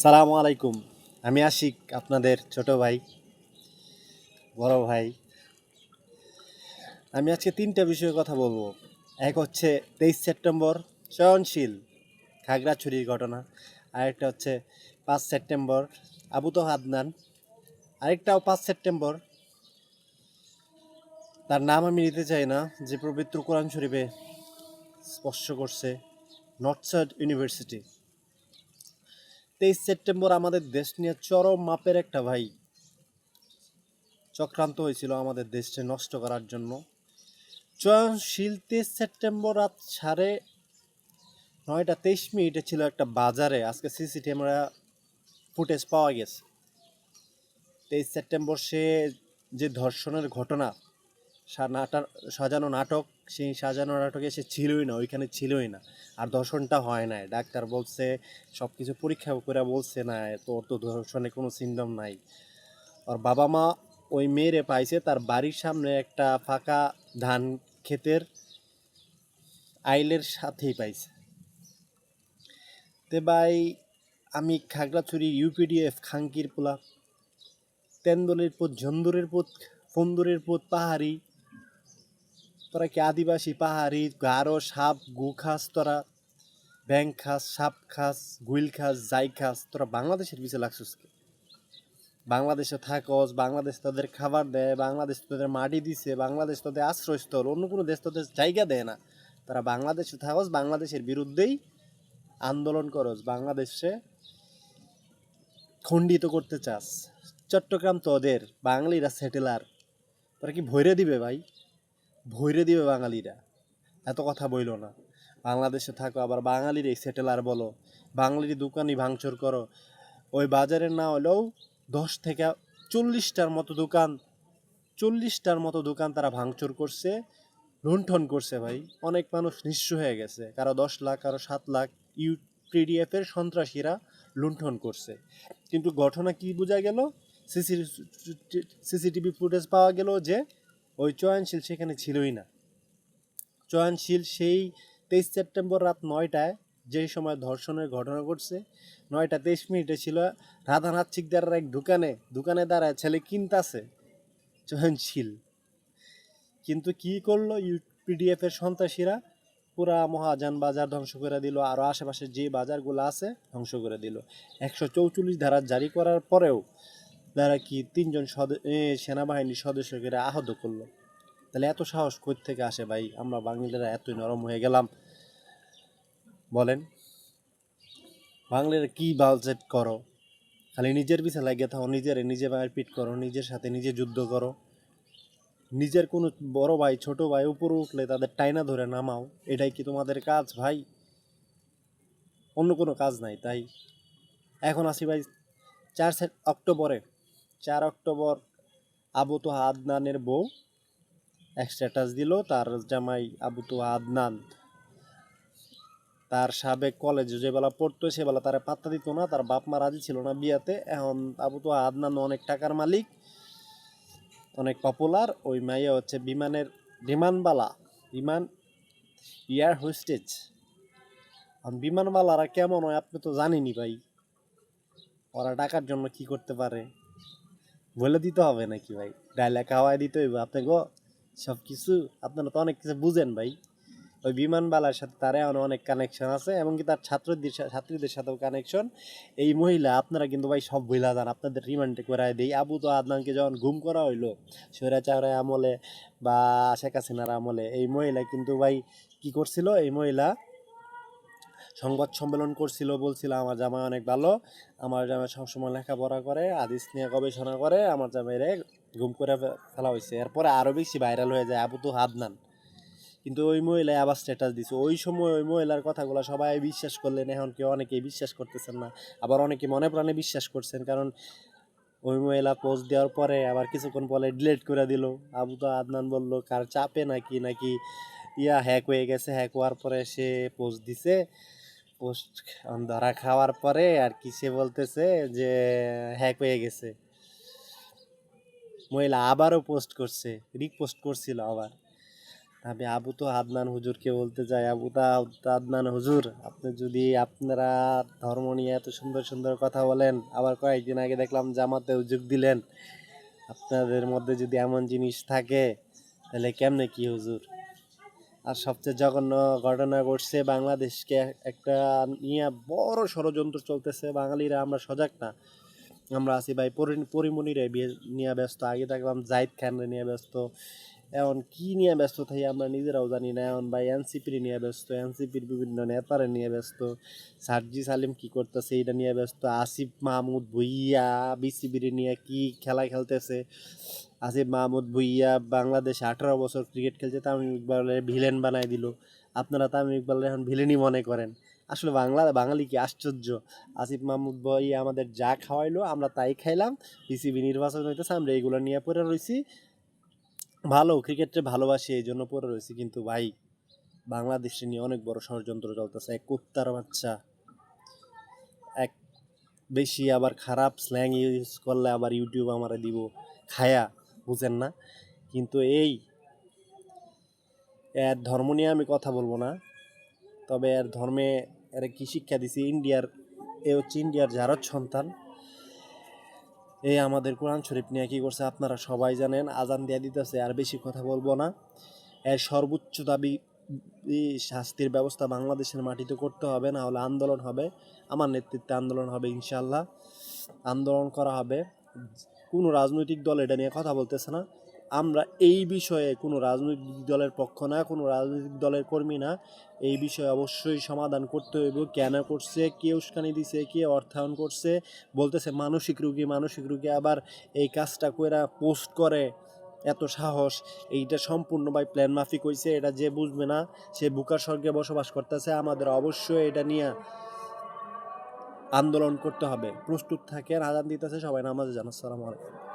সালামু আলাইকুম। আমি আশিক, আপনাদের ছোট ভাই, বড় ভাই। আমি আজকে তিনটা বিষয়ে কথা বলব। এক হচ্ছে তেইশ সেপ্টেম্বর চয়নশীল খাগড়াছড়ির ঘটনা, আরেকটা হচ্ছে পাঁচ সেপ্টেম্বর আবুতো হাদনান আরেকটাও পাঁচ সেপ্টেম্বর। তার নাম আমি নিতে চাই না, যে পবিত্র কোরআন শরীফে স্পর্শ করছে নর্থ সাউথ ইউনিভার্সিটি। তেইশ সেপ্টেম্বর আমাদের দেশ নিয়ে চরম মাপের একটা ভাই। চক্রান্ত হয়েছিল আমাদের দেশকে নষ্ট করার জন্য। চয়নশীল তেইশ সেপ্টেম্বর রাত সাড়ে নয়টা তেইশ মিনিটে ছিল একটা বাজারে। আজকে সিসি ক্যামেরা ফুটেজ পাওয়া গেছে। তেইশ সেপ্টেম্বর সে যে ধর্ষণের ঘটনা সাজানো নাটক, সেই সাজানো নাটকে সে ছিলই না, ওইখানে ছিলই না। আর ধর্ষণটা হয় নাই। ডাক্তার বলছে সব কিছু পরীক্ষা করে বলছে না, তোর তো ধর্ষণে কোনো সিন্ডম নাই। ওর বাবা মা ওই মেয়েরে পাইছে, তার বাড়ির সামনে একটা ফাঁকা ধান ক্ষেতের আইলের সাথেই পাইছে। তে ভাই, আমি খাগড়াছড়ি, ইউপিডিএফ খাঙ্কির পোলা তেন্দলের পুত ঝন্দুরের পুত ফন্দুরের পুত পাহাড়ি তোরা কি আদিবাসী? পাহাড়ি গারো সাপ, গু খাস তোরা, ব্যাং খাস, সাপ খাস, গুইল খাস যাই খাস, তোরা বাংলাদেশের পিছিয়ে লাগছিস কি? বাংলাদেশে থাকস, বাংলাদেশ তাদের খাবার দেয়, বাংলাদেশ তাদের মাটি দিছে, বাংলাদেশ তাদের আশ্রয়স্থল, অন্য কোনো দেশ তোদের জায়গা দেয় না। তারা বাংলাদেশে থাকস, বাংলাদেশের বিরুদ্ধেই আন্দোলন করস, বাংলাদেশে খণ্ডিত করতে চাস। চট্টগ্রাম তোদের বাঙালিরা সেটেলার। তোরা কি ভৈরে দিবে ভাই? ভৈরে দিবে বাঙালিরা এত কথা বইল না বাংলাদেশে থাকো আবার বাঙালির এই সেটেলার বলো বাঙালির দোকানই ভাঙচুর করো ওই বাজারের না হলেও দশ থেকে চল্লিশটার মতো দোকান চল্লিশটার মতো দোকান তারা ভাঙচুর করছে লুণ্ঠন করছে ভাই অনেক মানুষ নিঃস্ব হয়ে গেছে কারও দশ লাখ কারও সাত লাখ ইউ পিডিএফ এর সন্ত্রাসীরা লুণ্ঠন করছে কিন্তু ঘটনা কি বোঝা গেল সিসি সিসিটিভি ফুটেজ পাওয়া গেল যে ওই চয়নশীল সেখানে ছিলই না। চয়নশীল সেই তেইশ সেপ্টেম্বর রাত নয়টায় যেই সময় ধর্ষণের ঘটনা ঘটছে, নয়টা তেইশ মিনিটে ছিল রাধানাথ চিকদারের এক দোকানে দোকানে দাঁড়ায় ছেলে কিনতাছে চয়নশীল। কিন্তু কি করল ইউপিডিএফ এর সন্ত্রাসীরা? পুরা মহাজান বাজার ধ্বংস করে দিল আরও আশেপাশে যে বাজারগুলো আছে ধ্বংস করে দিল। একশো চৌচল্লিশ ধারা জারি করার পরেও তারা কি তিনজন সেনাবাহিনীর সদস্যকে আহত করল? তাহলে এত সাহস কোথা থেকে আসে ভাই? আমরা বাঙালিরা এতই নরম হয়ে গেলাম। বলেন বাংলার কি বাজেট করো? খালি নিজের পিছে লাগিয়ে থাকো নিজের নিজে পিট করো, নিজের সাথে নিজে যুদ্ধ করো। নিজের কোনো বড় ভাই, ছোট ভাই উপরে উঠলে তাদের টাইনা ধরে নামাও। এটাই কি তোমাদের কাজ ভাই? অন্য কোনো কাজ নাই তাই। এখন আসি ভাই, চার অক্টোবরে চার অক্টোবর আবু তো আদনানের বউ। এক স্ট্যাটাস দিল তার জামাই আবু তো আদনান। তার সাবেক কলেজে যে বেলা পড়তো সে বেলা তারা পাত্তা দিত না, তার বাপ মা রাজি ছিল না বিয়াতে। এখন আবু তো আদনান অনেক টাকার মালিক, অনেক পপুলার ওই মাইয়া হচ্ছে বিমানের বিমানবালা, বিমান এয়ার হোস্টেজ এখন বিমানবালারা কেমন হয় আপনি তো জানেনই ভাই, ওরা টাকার জন্য কি করতে পারে? বলে দিতে হবে নাকি ভাই? ডায়লগ হাওয়ায় দিতে হইব। আপনি গো সব কিছু আপনারা তো অনেক কিছু বুঝেন ভাই। ওই বিমানবালার সাথে তার এখন অনেক কানেকশন আছে, এমনকি তার ছাত্রদের ছাত্রীদের সাথেও কানেকশন এই মহিলা, আপনারা কিন্তু ভাই সব বইলা যান। আপনাদের রিমান্ডে করাই দেই। আবু তো আদনানকে যখন গুম করা হইল, স্বৈরাচারের আমলে বা শেখ হাসিনার আমলে, এই মহিলা কিন্তু ভাই কি করছিল? এই মহিলা সংবাদ সম্মেলন করছিল, বলছিল, আমার জামাই অনেক ভালো। আমার জামাই সবসময় লেখাপড়া করে আদিস নিয়ে গবেষণা করে, আমার জামাইরে গুম করে ফেলা হয়েছে এরপরে আরও বেশি ভাইরাল হয়ে যায় আবু তো হাদনান কিন্তু ওই মহিলায় আবার স্ট্যাটাস দিছে। ওই সময় ওই মহিলার কথাগুলো সবাই বিশ্বাস করলেন, এখন কেউ অনেকেই বিশ্বাস করতেছেন না। আবার অনেকে মনে প্রাণে বিশ্বাস করছেন, কারণ ওই মহিলা পোস্ট দেওয়ার পরে আবার কিছুক্ষণ পরে ডিলেট করে দিল। আবু তো আদনান বলল, কার চাপে নাকি নাকি ইয়া হ্যাক হয়ে গেছে হ্যাক হওয়ার পরে সে পোস্ট দিছে। পোস্ট ধরা খাওয়ার পরে আর কি সে বলতেছে যে হ্যাক হয়ে গেছে। মহিলা আবারও পোস্ট করছে রিপোস্ট করছিল আবার। আমি আবু তো আদনান হুজুরকে বলতে চাই আবু তা, আদনান হুজুর, আপনি যদি আপনারা ধর্ম নিয়ে এত সুন্দর সুন্দর কথা বলেন, আবার কয়েকদিন আগে দেখলাম জামাতে যোগ দিলেন। আপনাদের মধ্যে যদি এমন জিনিস থাকে, তাহলে কেমনে কি হুজুর? আর সবচেয়ে জঘন্য ঘটনা ঘটছে বাংলাদেশকে একটা নিয়ে বড় ষড়যন্ত্র চলতেছে। বাঙালিরা আমরা সজাগ না। আমরা আছি ভাই পরি- পরিমণিরে বিয়ে নিয়ে ব্যস্ত, আগে থাকলাম জাহিদ খানরে নিয়ে ব্যস্ত এখন কি নিয়ে ব্যস্ত থাকি? আমরা নিজেরাও জানি না। এখন ভাই এনসিপির নিয়ে ব্যস্ত, এনসিপির বিভিন্ন নেতারে নিয়ে ব্যস্ত। সার্জি সালিম কি করতেছে এটা নিয়ে ব্যস্ত। আসিফ মাহমুদ ভুইয়া বিসিবির নিয়ে কি খেলা খেলতেছে? আসিফ মাহমুদ ভুইয়া বাংলাদেশে আঠারো বছর ক্রিকেট খেলছে, তামিম ইকবালের ভিলেন বানাই দিল। আপনারা তামিম ইকবালের এখন ভিলেনই মনে করেন। আসলে বাংলা, বাঙালি কি আশ্চর্য? আসিফ মাহমুদ ভাই আমাদের যা খাওয়াইলো, আমরা তাই খাইলাম। বিসিবি নির্বাচন হইতেছে, আমরা এইগুলো নিয়ে পড়ে রয়েছি ভালো ক্রিকেটে ভালোবাসি এই জন্য পড়ে রয়েছি। কিন্তু ভাই, বাংলাদেশে নিয়ে অনেক বড় ষড়যন্ত্র চলতেছে। এক কুত্তার বাচ্চা, এক বেশি আবার খারাপ স্ল্যাং ইউজ করলে আবার ইউটিউব আমারে দিব। খায়া, বুঝেন না? কিন্তু এই, এর ধর্ম নিয়ে আমি কথা বলব না। তবে এর ধর্মে এর কি শিক্ষা দিছি? ইন্ডিয়ার, এ হচ্ছে ইন্ডিয়ার জারদ সন্তান। এই আমাদের কোরআন শরীফ নিয়ে কি করছে? আপনারা সবাই জানেন, আজান দিয়ে দিতেছে, আর বেশি কথা বলব না। এর সর্বোচ্চ দাবি শাস্তির ব্যবস্থা বাংলাদেশের মাটিতে করতে হবে, না হলে আন্দোলন হবে। আমার নেতৃত্বে আন্দোলন হবে ইনশাল্লাহ আন্দোলন করা হবে। কোনো রাজনৈতিক দল এটা নিয়ে কথা বলতেছে না। আমরা এই বিষয়ে কোনো রাজনৈতিক দলের পক্ষ না, কোনো রাজনৈতিক দলের কর্মী না, এই বিষয়ে অবশ্যই সমাধান করতে হইব। কেন করছে, কে উস্কানি দিছে, কে অর্থায়ন করছে, বলতেছে মানসিক রুগী মানসিক রুগী আবার এই কাজটা কইরা পোস্ট করে, এত সাহস, এইটা সম্পূর্ণ ভাই প্ল্যান মাফিক হইছে, এটা যে বুঝবে না, সে বুকার স্বর্গে বসবাস করতেছে, আমাদের অবশ্যই এটা নিয়ে আন্দোলন করতে হবে। প্রস্তুত থাকেন, আজান দিতেছে, সবাই নামাজে জানাস আলাইকুম।